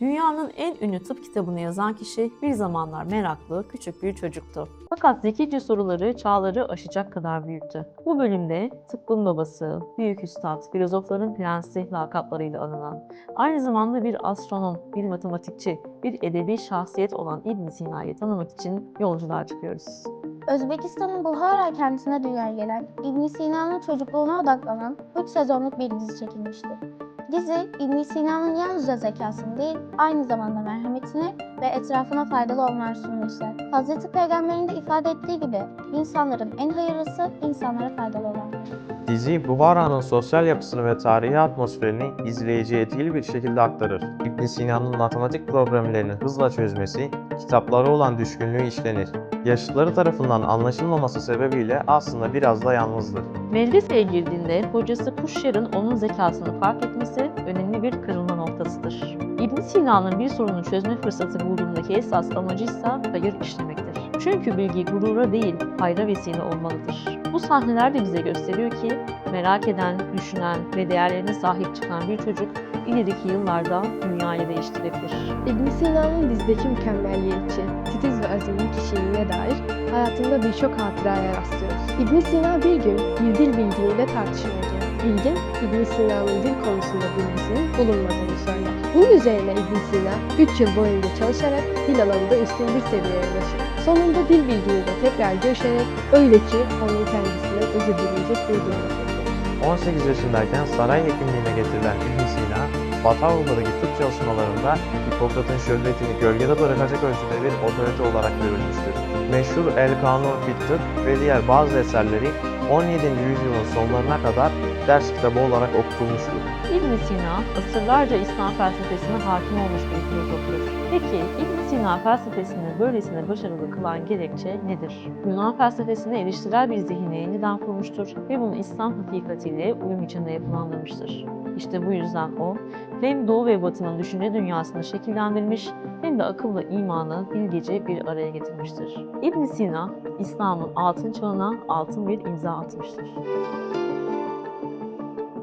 Dünyanın en ünlü tıp kitabını yazan kişi bir zamanlar meraklı küçük bir çocuktu. Fakat zekice soruları çağları aşacak kadar büyüktü. Bu bölümde tıbbın babası, büyük üstad, filozofların prensi lakaplarıyla anılan, aynı zamanda bir astronom, bir matematikçi, bir edebi şahsiyet olan İbn Sina'yı tanımak için yolculuğa çıkıyoruz. Özbekistan'ın Buhara kentine dünyaya gelen ibn Sina'nın çocukluğuna odaklanan 3 sezonluk bir dizi çekilmişti. Dizi, ibn Sina'nın yalnızca zekasını değil, aynı zamanda merhametini ve etrafına faydalı olmalar sunmuşlar. Hazreti Peygamber'in de ifade ettiği gibi, insanların en hayırlısı insanlara faydalı olanlar. Dizi, Buhara'nın sosyal yapısını ve tarihi atmosferini izleyiciye etkili bir şekilde aktarır. ibn Sina'nın matematik problemlerini hızla çözmesi, kitaplara olan düşkünlüğü işlenir. Yaşıtları tarafından anlaşılmaması sebebiyle aslında biraz da yalnızdır. Medreseye girdiğinde hocası Kuşyar'ın onun zekasını fark etmesi önemli bir kırılma noktasıdır. ibn Sina'nın bir sorunu çözme fırsatı bulduğundaki esas amacı ise hayır işlemektir. Çünkü bilgi gurura değil, hayra vesile olmalıdır. Bu sahneler de bize gösteriyor ki merak eden, düşünen ve değerlerine sahip çıkan bir çocuk ileriki yıllarda dünyayı değiştirebilir. ibn Sina'nın dizideki mükemmelliyetçi, titiz ve azimli kişiliğine dair hayatında birçok hatıraya rastlıyoruz. ibn Sina bir gün bir dil bilginiyle tartışmaya. Bilgin, ibn Sina'nın dil konusunda bilgisinin bulunmadığını söyler. Bunun üzerine ibn Sina 3 yıl boyunca çalışarak dil alanında üstün bir seviyeye ulaşır. Sonunda dil bilginiyle tekrar görüşerek öyle ki onun kendisine özür dileyecek bir getirir. 18 yaşındayken saray hekimliğine getirilen ibn Sina, Batı Avrupa'daki tıp çalışmalarında Hipokrat'ın şöhretini gölgede bırakacak ölçüde bir otorite olarak görülmüştür. Meşhur El Kanun Fit Tıp ve diğer bazı eserleri 17. yüzyılın sonlarına kadar ders kitabı olarak okutulmuştur. ibn Sina asırlarca İslam felsefesine hakim olmuş bir filozoftur. Peki ibn Sina felsefesini böylesine başarılı kılan gerekçe nedir? Yunan felsefesini eleştirel bir zihine yeniden kurmuştur ve bunu İslam hakikatiyle uyum içinde yapılandırmıştır. İşte bu yüzden o, hem Doğu ve Batı'nın düşünce dünyasını şekillendirmiş hem de akılla imanı bilgece bir araya getirmiştir. ibn Sina, İslam'ın altın çağına altın bir imza atmıştır.